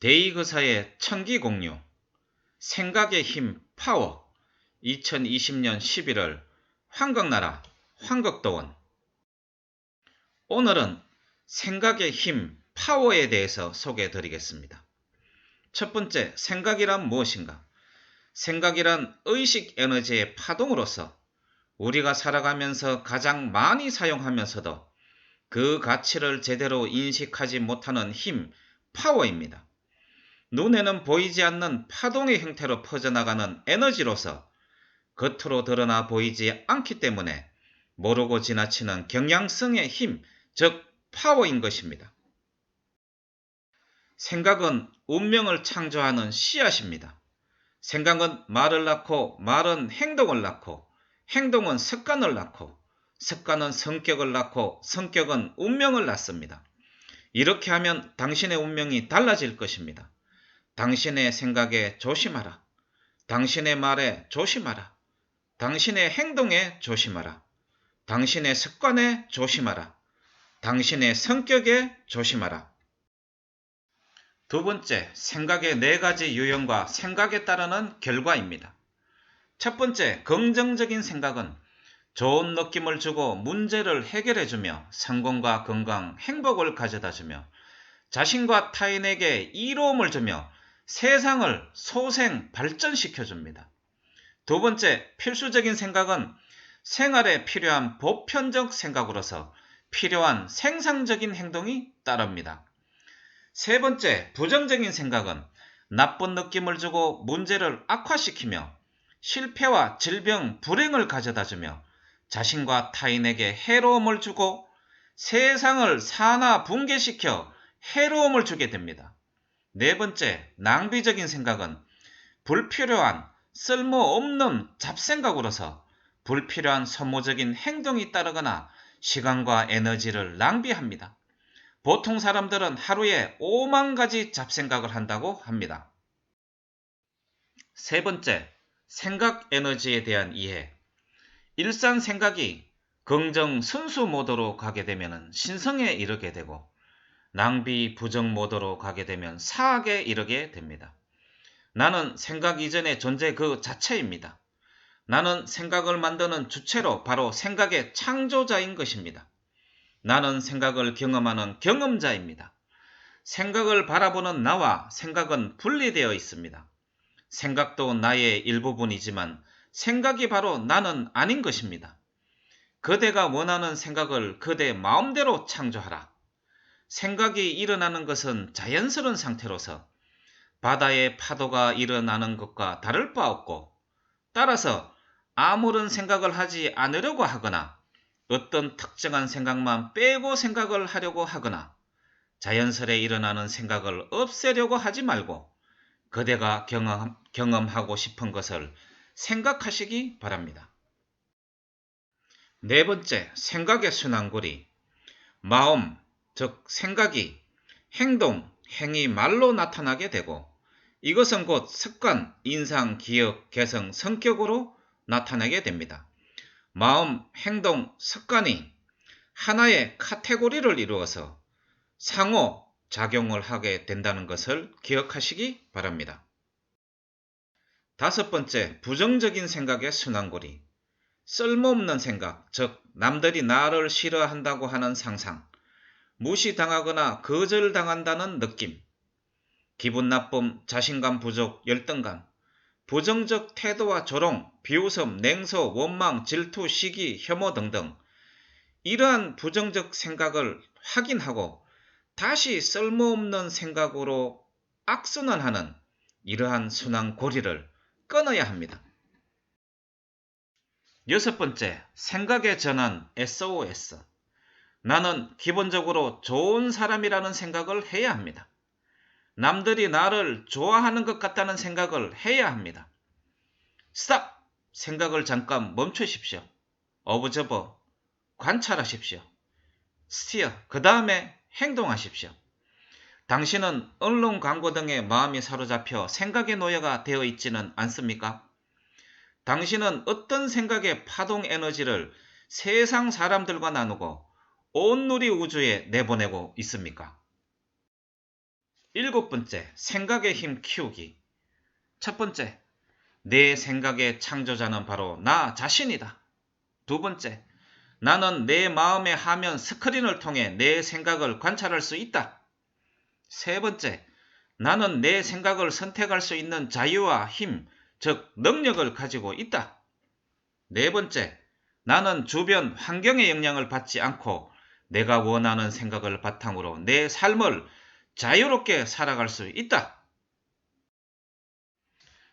데이그사의 천기 공유 생각의 힘 파워 2020년 11월 황극나라 황극도원 오늘은 생각의 힘 파워에 대해서 소개해 드리겠습니다. 첫 번째, 생각이란 무엇인가? 생각이란 의식 에너지의 파동으로서 우리가 살아가면서 가장 많이 사용하면서도 그 가치를 제대로 인식하지 못하는 힘, 파워입니다. 눈에는 보이지 않는 파동의 형태로 퍼져나가는 에너지로서 겉으로 드러나 보이지 않기 때문에 모르고 지나치는 경향성의 힘, 즉 파워인 것입니다. 생각은 운명을 창조하는 씨앗입니다. 생각은 말을 낳고 말은 행동을 낳고 행동은 습관을 낳고 습관은 성격을 낳고 성격은 운명을 낳습니다. 이렇게 하면 당신의 운명이 달라질 것입니다. 당신의 생각에 조심하라. 당신의 말에 조심하라. 당신의 행동에 조심하라. 당신의 습관에 조심하라. 당신의 성격에 조심하라. 두 번째, 생각의 네 가지 유형과 생각에 따르는 결과입니다. 첫 번째, 긍정적인 생각은 좋은 느낌을 주고 문제를 해결해주며 성공과 건강, 행복을 가져다주며 자신과 타인에게 이로움을 주며 세상을 소생 발전시켜줍니다. 두 번째, 필수적인 생각은 생활에 필요한 보편적 생각으로서 필요한 생산적인 행동이 따릅니다. 세 번째, 부정적인 생각은 나쁜 느낌을 주고 문제를 악화시키며 실패와 질병, 불행을 가져다 주며 자신과 타인에게 해로움을 주고 세상을 산화 붕괴시켜 해로움을 주게 됩니다. 네 번째, 낭비적인 생각은 불필요한 쓸모없는 잡생각으로서 불필요한 소모적인 행동이 따르거나 시간과 에너지를 낭비합니다. 보통 사람들은 하루에 5만 가지 잡생각을 한다고 합니다. 세 번째, 생각 에너지에 대한 이해. 일산 생각이 긍정 순수 모드로 가게 되면 신성에 이르게 되고 낭비 부정 모드로 가게 되면 사악에 이르게 됩니다. 나는 생각 이전의 존재 그 자체입니다. 나는 생각을 만드는 주체로 바로 생각의 창조자인 것입니다. 나는 생각을 경험하는 경험자입니다. 생각을 바라보는 나와 생각은 분리되어 있습니다. 생각도 나의 일부분이지만 생각이 바로 나는 아닌 것입니다. 그대가 원하는 생각을 그대 마음대로 창조하라. 생각이 일어나는 것은 자연스러운 상태로서 바다의 파도가 일어나는 것과 다를 바 없고 따라서 아무런 생각을 하지 않으려고 하거나 어떤 특정한 생각만 빼고 생각을 하려고 하거나 자연스레 일어나는 생각을 없애려고 하지 말고 그대가 경험, 경험하고 싶은 것을 생각하시기 바랍니다. 네 번째, 생각의 순환고리. 마음, 즉 생각이 행동, 행위, 말로 나타나게 되고 이것은 곧 습관, 인상, 기억, 개성, 성격으로 나타나게 됩니다. 마음, 행동, 습관이 하나의 카테고리를 이루어서 상호 작용을 하게 된다는 것을 기억하시기 바랍니다. 다섯 번째, 부정적인 생각의 순환고리. 쓸모없는 생각, 즉 남들이 나를 싫어한다고 하는 상상, 무시당하거나 거절당한다는 느낌, 기분 나쁨, 자신감 부족, 열등감, 부정적 태도와 조롱, 비웃음, 냉소, 원망, 질투, 시기, 혐오 등등 이러한 부정적 생각을 확인하고 다시 쓸모없는 생각으로 악순환하는 이러한 순환 고리를 끊어야 합니다. 여섯 번째, 생각의 전환 SOS. 나는 기본적으로 좋은 사람이라는 생각을 해야 합니다. 남들이 나를 좋아하는 것 같다는 생각을 해야 합니다. 스탑! 생각을 잠깐 멈추십시오. 어브저버, 관찰하십시오. 스티어, 그 다음에 행동하십시오. 당신은 언론 광고 등의 마음이 사로잡혀 생각의 노예가 되어 있지는 않습니까? 당신은 어떤 생각의 파동 에너지를 세상 사람들과 나누고 온 누리 우주에 내보내고 있습니까? 일곱 번째, 생각의 힘 키우기. 첫 번째, 내 생각의 창조자는 바로 나 자신이다. 두 번째, 나는 내 마음의 화면 스크린을 통해 내 생각을 관찰할 수 있다. 세 번째, 나는 내 생각을 선택할 수 있는 자유와 힘, 즉 능력을 가지고 있다. 네 번째, 나는 주변 환경의 영향을 받지 않고 내가 원하는 생각을 바탕으로 내 삶을 자유롭게 살아갈 수 있다.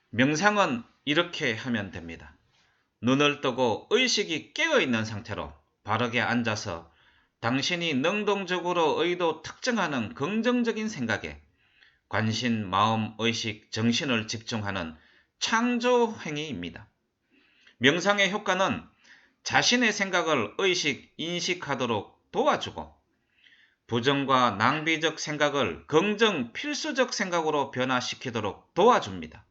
명상은 이렇게 하면 됩니다. 눈을 뜨고 의식이 깨어 있는 상태로 바르게 앉아서 당신이 능동적으로 의도 특정하는 긍정적인 생각에 관심, 마음, 의식, 정신을 집중하는 창조 행위입니다. 명상의 효과는 자신의 생각을 의식, 인식하도록 도와주고 부정과 낭비적 생각을 긍정, 필수적 생각으로 변화시키도록 도와줍니다.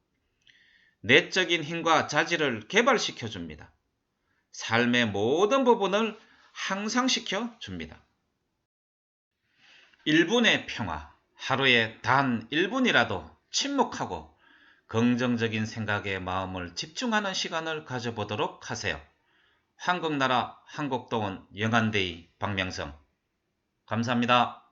내적인 힘과 자질을 개발시켜 줍니다. 삶의 모든 부분을 향상시켜 줍니다. 1분의 평화. 하루에 단 1분이라도 침묵하고 긍정적인 생각에 마음을 집중하는 시간을 가져보도록 하세요. 한국나라 한국동원 영안데이 박명성 감사합니다.